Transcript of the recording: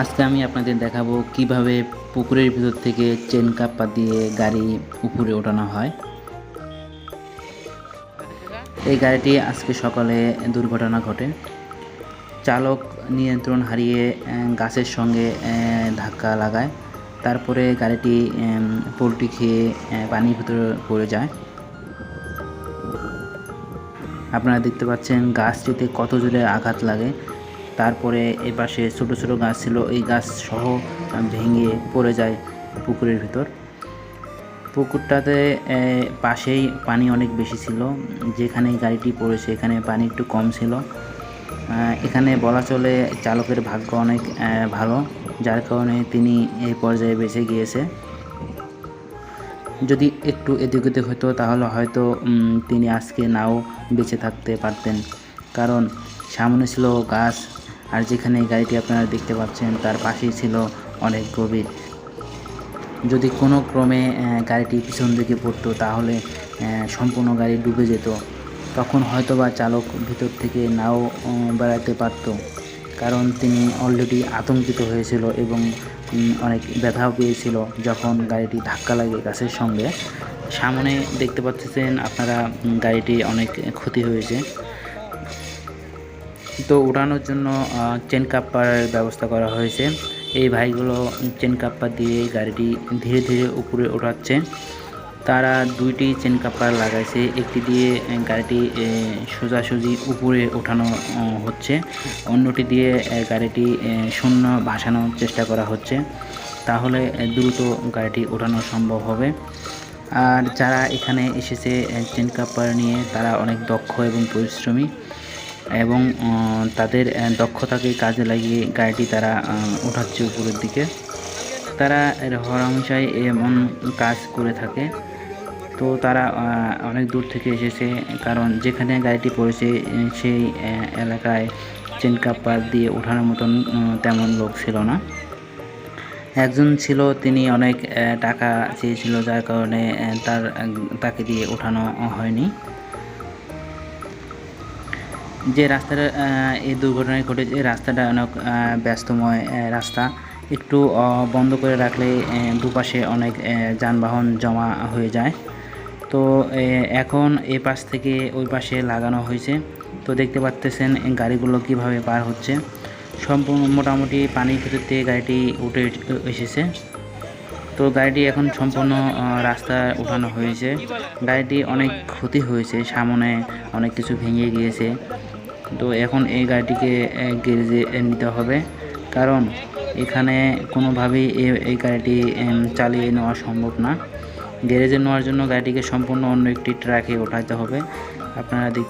আজকে আমি আপনাদের দেখাবো কীভাবে পুকুরের ভিতর থেকে চেন কাপ্পা দিয়ে গাড়ি উপরে ওঠানো হয়। এই গাড়িটি আজকে সকালে দুর্ঘটনা ঘটে। চালক নিয়ন্ত্রণ হারিয়ে গাছের সঙ্গে ধাক্কা লাগায়। তারপরে গাড়িটি পোলট্রি খেয়ে পানির ভিতরে পড়ে যায়। আপনারা দেখতে পাচ্ছেন গাছটিতে কত জোরে আঘাত লাগে। তারপরে এই পাশে ছোটো ছোটো গাছ ছিল, এই গাছ সহ ভেঙে পড়ে যায় পুকুরের ভিতর। পুকুরটাতে পাশেই পানি অনেক বেশি ছিল, যেখানে গাড়িটি পড়েছে, এখানে পানি একটু কম ছিল। এখানে বলা চলে চালকের ভাগ্য অনেক ভালো, যার কারণে তিনি এই পর্যায়ে বেঁচে গিয়েছে। যদি একটু এদিক ওদিক হতো, তাহলে হয়তো তিনি আজকে নাও বেঁচে থাকতে পারতেন। কারণ সামনে ছিল গাছ আর যেখানে এই গাড়িটি আপনারা দেখতে পাচ্ছেন, তার পাশেই ছিল অনেক গভীর। যদি কোনো ক্রমে গাড়িটি পিছন দিকে পড়তো, তাহলে সম্পূর্ণ গাড়ি ডুবে যেত। তখন হয়তো বা চালক ভিতর থেকে নাও বেড়াতে পারতো, কারণ তিনি অলরেডি আতঙ্কিত হয়েছিল এবং অনেক ব্যথাও পেয়েছিল যখন গাড়িটি ধাক্কা লাগে গাছের সঙ্গে। সামনে দেখতে পাচ্ছেন আপনারা গাড়িটি অনেক ক্ষতি হয়েছে। তো উঠানোর জন্য চেন কাপ্পার ব্যবস্থা করা হয়েছে। এই ভাইগুলো চেন কাপ্পা দিয়ে গাড়িটি ধীরে ধীরে উপরে ওঠাচ্ছে তারা দুইটি চেন কাপ্পার লাগাইছে। একটি দিয়ে গাড়িটি সোজাসুজি উপরে ওঠানো হচ্ছে। অন্যটি দিয়ে গাড়িটি শূন্য ভাসানোর চেষ্টা করা হচ্ছে। তাহলে দ্রুত গাড়িটি ওঠানো সম্ভব হবে। আর যারা এখানে এসেছে চেন কাপ্পার নিয়ে, তারা অনেক দক্ষ এবং পরিশ্রমী। এবং তাদের দক্ষতাকে কাজে লাগিয়ে গাড়িটি তারা আহ, ওঠাচ্ছে উপরের দিকে। তারা এর হরহামেশাই এমন কাজ করে থাকে। তো তারা অনেক দূর থেকে এসেছে কারণ যেখানে গাড়িটি পড়েছে সেই এলাকায় চেন কাপ্পার দিয়ে ওঠানোর মতন তেমন লোক ছিল না। একজন ছিল তিনি অনেক টাকা চেয়েছিল যার কারণে তার তাকে দিয়ে ওঠানো হয়নি। যে রাস্তাটা এই দুর্ঘটনায় ঘটেছে রাস্তাটা অনেক ব্যস্তময় রাস্তা। একটু বন্ধ করে রাখলে দুপাশে অনেক যানবাহন জমা হয়ে যায়। তো এখন এই পাশ থেকে ওই পাশে লাগানো হয়েছে। তো দেখতে পাচ্তেছেন গাড়িগুলো কীভাবে পার হচ্ছে। সম্পূর্ণ মোটামুটি পানির ভিতর গাড়িটি উঠে এসেছে। তো গাড়িটি এখন সম্পূর্ণ রাস্তা উঠানো হয়েছে। গাড়িটি অনেক ক্ষতি হয়েছে, সামনে অনেক কিছু ভেঙে গিয়েছে। তো এখন এই গাড়িটিকে গ্যারেজে নিতে হবে। কারণ এখানে কোনোভাবেই এই গাড়িটি চালিয়ে নেওয়া সম্ভব না। গ্যারেজে নেওয়ার জন্য গাড়িটিকে সম্পূর্ণ অন্য একটি ট্র্যাকে ওঠাতে হবে। আপনারা দেখ